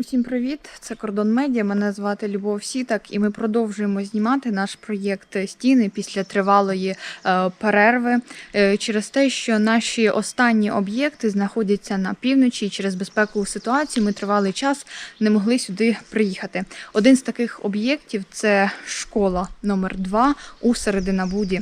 Усім привіт! Це Кордон Медіа. Мене звати Любов Сітак, і ми продовжуємо знімати наш проєкт Стіни після тривалої е, перерви е, через те, що наші останні об'єкти знаходяться на півночі. і Через безпекову ситуацію ми тривалий час не могли сюди приїхати. Один з таких об'єктів це школа номер 2 у Серединабуді.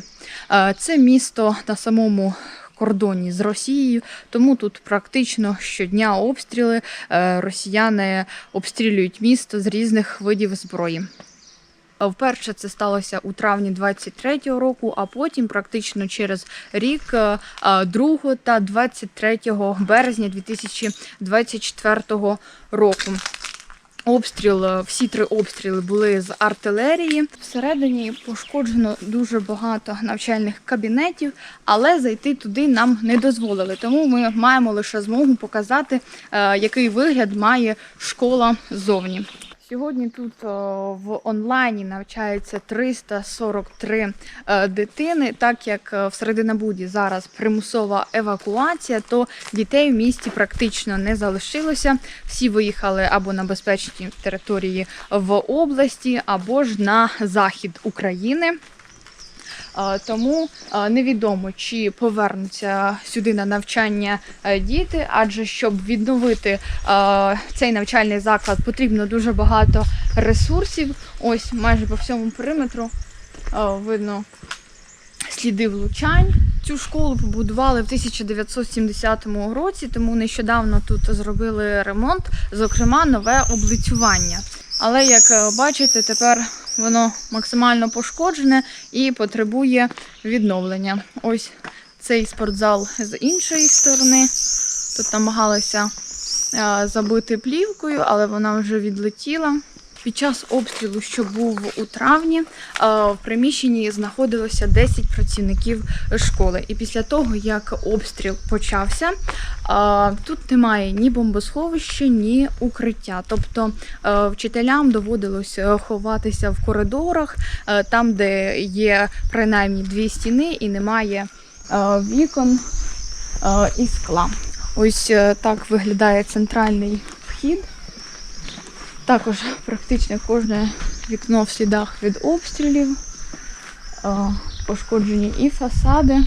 Е, Це місто на самому кордоні з Росією, тому тут практично щодня обстріли. Е, Росіяни обстрілюють місто з різних видів зброї. Е, Вперше це сталося у травні 23-го року, а потім практично через рік, е, е, 2 та 23 березня 2024 року. Обстріл, всі три обстріли були з артилерії. Всередині пошкоджено дуже багато навчальних кабінетів, але зайти туди нам не дозволили. Тому ми маємо лише змогу показати, е, який вигляд має школа ззовні. Сьогодні тут е, в онлайні навчаються 343 е, дитини. Так як е, в Серединабуді зараз примусова евакуація, то дітей в місті практично не залишилося. Всі виїхали або на безпечні території в області, або ж на захід України. Тому невідомо, чи повернуться сюди на навчання е, діти, адже щоб відновити цей навчальний заклад, потрібно дуже багато ресурсів. Ось майже по всьому периметру видно сліди влучань. Цю школу побудували в 1970 році, тому нещодавно тут зробили ремонт, зокрема нове облицювання. Але як е, бачите, тепер воно максимально пошкоджене і потребує відновлення. Ось цей спортзал з іншої сторони. Тут намагалися е, забити плівкою, але вона вже відлетіла. Під час обстрілу, що був у травні, е, в приміщенні знаходилося 10 працівників школи. І після того, як обстріл почався, е, тут немає ні бомбосховища, ні укриття. Тобто е, вчителям доводилось ховатися в коридорах, там, де є принаймні дві стіни і немає вікон і скла. Ось так виглядає центральний вхід. Також практично кожне вікно в слідах від обстрілів, пошкоджені і фасади,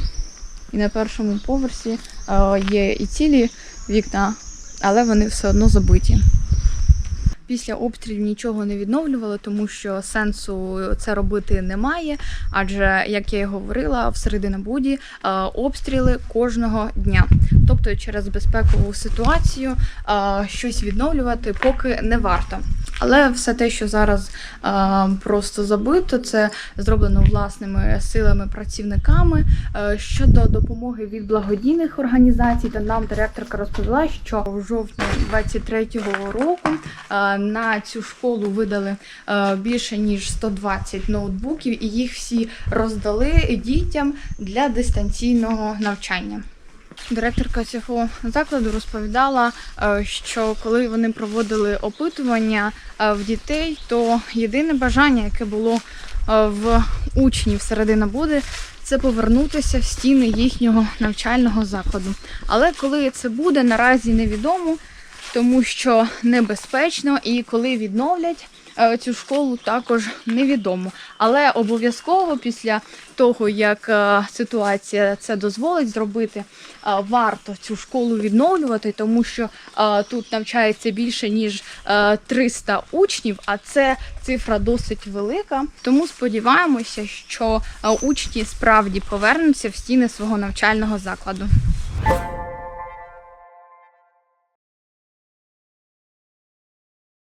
і на першому поверсі є і цілі вікна, але вони все одно забиті. Після обстрілів нічого не відновлювали, тому що сенсу це робити немає. Адже, як я і говорила, в Серединабуді буді обстріли кожного дня. Тобто через безпекову ситуацію е, щось відновлювати поки не варто. Але все те, що зараз е, просто забито, це зроблено власними силами працівниками. Е, щодо допомоги від благодійних організацій, то нам директорка розповіла, що в жовтні 23-го року е, на цю школу видали е, більше ніж 120 ноутбуків, і їх всі роздали дітям для дистанційного навчання. Директорка цього закладу розповідала, е, що коли вони проводили опитування е, в дітей, то єдине бажання, яке було е, в учнів середина буде, це повернутися в стіни їхнього навчального закладу. Але коли це буде, наразі невідомо, тому що небезпечно, і коли відновлять цю школу, також невідомо. Але обов'язково після того, як е, ситуація це дозволить зробити, е, варто цю школу відновлювати, тому що е, тут навчається більше ніж е, 300 учнів, а це цифра досить велика. Тому сподіваємося, що е, учні справді повернуться в стіни свого навчального закладу.